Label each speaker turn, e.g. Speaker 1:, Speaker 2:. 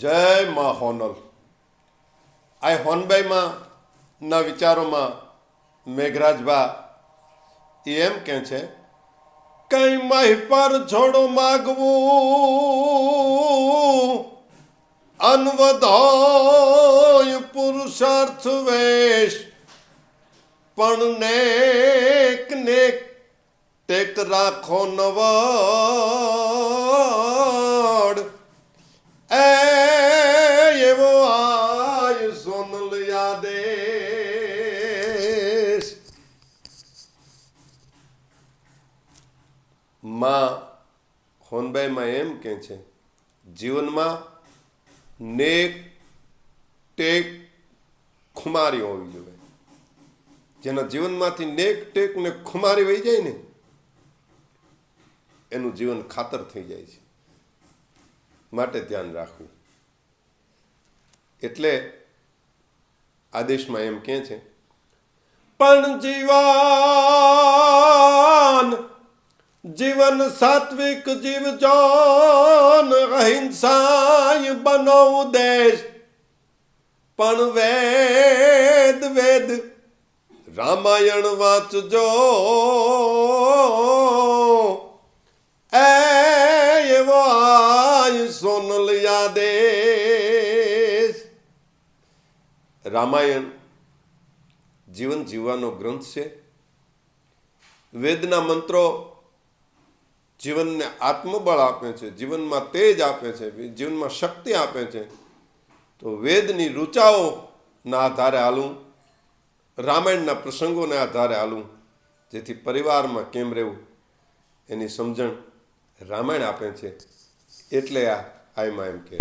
Speaker 1: જય મા હોનલ. આ હોનબાઈમાં ના વિચારોમાં મેઘરાજબા એમ કે છે, કઈ મહી પર છોડો માગવું? અનવધોય પુરુષાર્થ વેશ. પણ નેક નેક ટેક રાખો નવડ યાદેશમાં હોનબાઈમાં એમ કે છે, જીવનમાં નેક ટેક ખુમારી હોવી જોઈએ. જેના જીવનમાંથી નેક ટેક ને ખુમારી વહી જાય ને, એનું જીવન ખાતર થઈ જાય છે. માટે ધ્યાન રાખવું. એટલે આદેશમાં એમ કે છે, પણ જીવાન, જીવન સાત્વિક જીવ જોન અહિંસાય બનો દેશ. પણ વેદ વેદ, રામાયણ વાંચજો. એ એવો આય સોનલ યાદેશ રામાયણ, જીવન જીવવાનો ગ્રંથ છે. વેદના મંત્રો જીવનને આત્મબળ આપે છે, જીવનમાં તેજ આપે છે, જીવનમાં શક્તિ આપે છે. તો વેદની રૂચાઓના આધારે હાલું, રામાયણના પ્રસંગોના આધારે હાલું, જેથી પરિવારમાં કેમ રહેવું, એની સમજણ રામાયણ આપે છે. એટલે આ, આયમાં એમ કે.